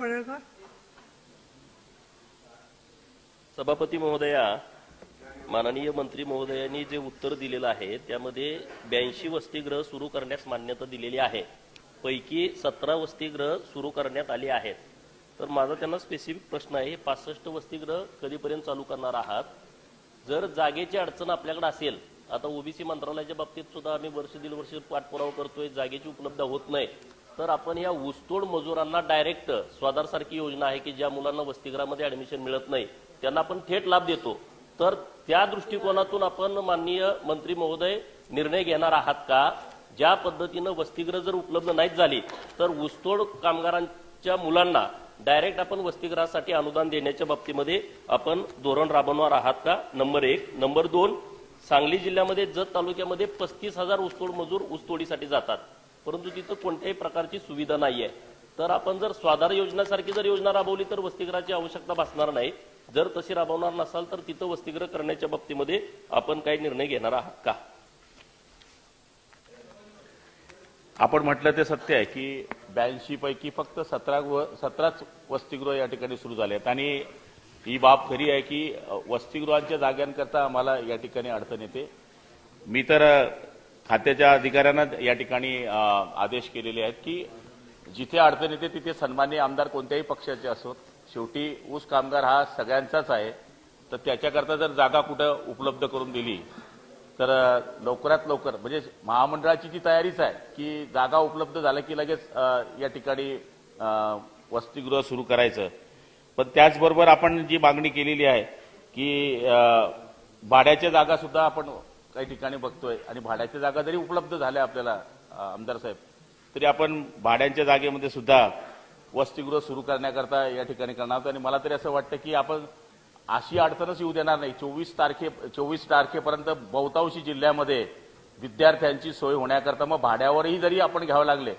पडळकर सभापती महोदया माननीय मंत्री महोदयांनी जे उत्तर दिलेलं आहे त्यामध्ये ब्याऐंशी वसतिगृह सुरू करण्यास मान्यता दिलेली आहे. पैकी सतरा वसतिगृह सुरू करण्यात आली आहेत. तर माझा त्यांना स्पेसिफिक प्रश्न आहे पासष्ट वसतिगृह कधीपर्यंत चालू करणार आहात? जर जागेची अडचण आपल्याकडे असेल आता ओबीसी मंत्रालयाच्या बाबतीत सुद्धा आम्ही वर्ष दीड वर्ष पाठपुरावा करतोय जागेची उपलब्ध होत नाही. तर आपण या ऊसतोड मजुरांना डायरेक्ट स्वाधारसारखी योजना आहे की ज्या मुलांना वसतिगृहामध्ये ऍडमिशन मिळत नाही त्यांना आपण थेट लाभ देतो. तर त्या दृष्टिकोनातून आपण माननीय मंत्री महोदय निर्णय घेणार आहात का? ज्या पद्धतीनं वसतिगृह जर उपलब्ध नाहीत झाली तर ऊसतोड कामगारांच्या मुलांना डायरेक्ट आपण वसतिगृहासाठी अनुदान देण्याच्या बाबतीमध्ये आपण धोरण राबवणार आहात का? नंबर एक. नंबर दोन सांगली जिल्ह्यामध्ये जत तालुक्यामध्ये पस्तीस हजार ऊसतोड मजूर ऊसतोडीसाठी जातात. परंतु तिथं कोणत्याही प्रकारची सुविधा नाहीये. तर आपण जर स्वाधार योजनेसारखी जर योजना राबवली तर वसतिगृहाची आवश्यकता भासणार नाही. जर तशी राबवणार नसाल तर तिथं वसतिगृह करण्याच्या बाबतीमध्ये आपण काही निर्णय घेणार आहात का? आपण म्हटलं ते सत्य आहे की ब्याऐंशी पैकी फक्त सतरा सतराच वसतिगृह या ठिकाणी सुरू झाले आहेत. आणि ही बाब खरी आहे की वसतिगृहांच्या जाग्यांकरता आम्हाला या ठिकाणी अडचण येते. मी तर खात्याच्या अधिकाऱ्यांना या ठिकाणी आदेश केलेले आहेत की जिथे अडचण येते तिथे सन्मान्य आमदार कोणत्याही पक्षाचे असोत शेवटी ऊस कामगार हा सगळ्यांचाच आहे. तर त्याच्याकरता जर जागा कुठं उपलब्ध करून दिली तर लवकरात लवकर म्हणजे महामंडळाची जी तयारीच आहे की जागा उपलब्ध झाल्या की लगेच या ठिकाणी वसतिगृह सुरू करायचं. पण त्याचबरोबर आपण जी मागणी केलेली आहे की भाड्याच्या जागा सुद्धा आपण काही ठिकाणी बघतोय आणि भाड्याच्या जागा जरी उपलब्ध झाल्या आपल्याला आमदार साहेब तरी आपण भाड्यांच्या जागेमध्ये सुद्धा वसतिगृह सुरू करण्याकरता या ठिकाणी करणार आणि मला तरी असं वाटतं की आपण अशी अडचणच येऊ देणार नाही. चोवीस तारखे चोवीस तारखेपर्यंत बहुतांशी जिल्ह्यामध्ये विद्यार्थ्यांची सोय होण्याकरता मग भाड्यावरही जरी आपण घ्यावं लागले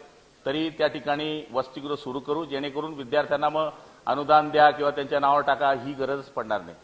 तरी त्या ठिकाणी वसतिगृह सुरू करू जेणेकरून विद्यार्थ्यांना मग अनुदान द्या किंवा त्यांच्या नावावर टाका ही गरजच पडणार नाही.